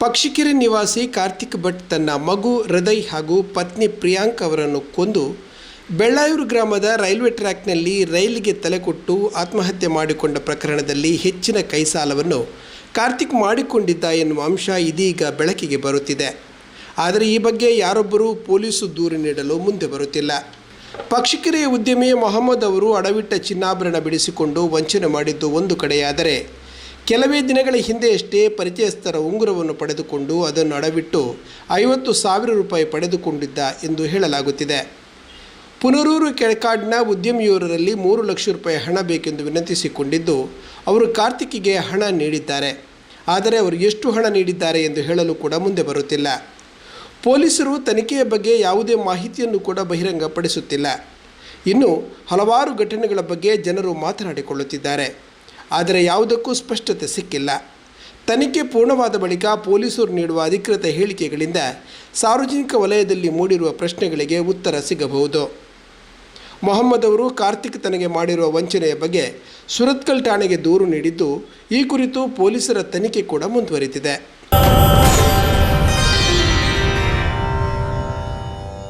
ಪಕ್ಷಿಕೆರೆ ನಿವಾಸಿ ಕಾರ್ತಿಕ್ ಭಟ್ ತನ್ನ ಮಗು ಹೃದಯ್ ಹಾಗೂ ಪತ್ನಿ ಪ್ರಿಯಾಂಕ್ ಅವರನ್ನು ಕೊಂದು ಬೆಳ್ಳಾಯೂರು ಗ್ರಾಮದ ರೈಲ್ವೆ ಟ್ರ್ಯಾಕ್ನಲ್ಲಿ ರೈಲಿಗೆ ತಲೆಕೊಟ್ಟು ಆತ್ಮಹತ್ಯೆ ಮಾಡಿಕೊಂಡ ಪ್ರಕರಣದಲ್ಲಿ ಹೆಚ್ಚಿನ ಕೈಸಾಲವನ್ನು ಕಾರ್ತಿಕ್ ಮಾಡಿಕೊಂಡಿದ್ದ ಎನ್ನುವ ಅಂಶ ಇದೀಗ ಬೆಳಕಿಗೆ ಬರುತ್ತಿದೆ. ಆದರೆ ಈ ಬಗ್ಗೆ ಯಾರೊಬ್ಬರೂ ಪೊಲೀಸು ದೂರು ನೀಡಲು ಮುಂದೆ ಬರುತ್ತಿಲ್ಲ. ಪಕ್ಷಿಕೆರೆಯ ಉದ್ಯಮಿ ಮೊಹಮ್ಮದ್ ಅವರು ಅಡವಿಟ್ಟ ಚಿನ್ನಾಭರಣ ಬಿಡಿಸಿಕೊಂಡು ವಂಚನೆ ಮಾಡಿದ್ದು ಒಂದು ಕಡೆಯಾದರೆ ಕೆಲವೇ ದಿನಗಳ ಹಿಂದೆಯಷ್ಟೇ ಪರಿಚಯಸ್ಥರ ಉಂಗುರವನ್ನು ಪಡೆದುಕೊಂಡು ಅದನ್ನು ಅಡವಿಟ್ಟು ಐವತ್ತು ಸಾವಿರ ರೂಪಾಯಿ ಪಡೆದುಕೊಂಡಿದ್ದ ಎಂದು ಹೇಳಲಾಗುತ್ತಿದೆ. ಪುನರೂರು ಕೆಳಕಾಡಿನ ಉದ್ಯಮಿಯೋರರಲ್ಲಿ ಮೂರು ಲಕ್ಷ ರೂಪಾಯಿ ಹಣ ಬೇಕೆಂದು ವಿನಂತಿಸಿಕೊಂಡಿದ್ದು, ಅವರು ಕಾರ್ತಿಕ್ಗೆ ಹಣ ನೀಡಿದ್ದಾರೆ. ಆದರೆ ಅವರು ಎಷ್ಟು ಹಣ ನೀಡಿದ್ದಾರೆ ಎಂದು ಹೇಳಲು ಕೂಡ ಮುಂದೆ ಬರುತ್ತಿಲ್ಲ. ಪೊಲೀಸರು ತನಿಖೆಯ ಬಗ್ಗೆ ಯಾವುದೇ ಮಾಹಿತಿಯನ್ನು ಕೂಡ ಬಹಿರಂಗಪಡಿಸುತ್ತಿಲ್ಲ. ಇನ್ನು ಹಲವಾರು ಘಟನೆಗಳ ಬಗ್ಗೆ ಜನರು ಮಾತನಾಡಿಕೊಳ್ಳುತ್ತಿದ್ದಾರೆ. ಆದರೆ ಯಾವುದಕ್ಕೂ ಸ್ಪಷ್ಟತೆ ಸಿಕ್ಕಿಲ್ಲ. ತನಿಖೆ ಪೂರ್ಣವಾದ ಬಳಿಕ ಪೊಲೀಸರು ನೀಡುವ ಅಧಿಕೃತ ಹೇಳಿಕೆಗಳಿಂದ ಸಾರ್ವಜನಿಕ ವಲಯದಲ್ಲಿ ಮೂಡಿರುವ ಪ್ರಶ್ನೆಗಳಿಗೆ ಉತ್ತರ ಸಿಗಬಹುದು. ಮೊಹಮ್ಮದ್ ಅವರು ಕಾರ್ತಿಕ್ ತನಗೆ ಮಾಡಿರುವ ವಂಚನೆಯ ಬಗ್ಗೆ ಸುರತ್ಕಲ್ ಠಾಣೆಗೆ ದೂರು ನೀಡಿದ್ದು, ಈ ಕುರಿತು ಪೊಲೀಸರ ತನಿಖೆ ಕೂಡ ಮುಂದುವರಿದಿದೆ.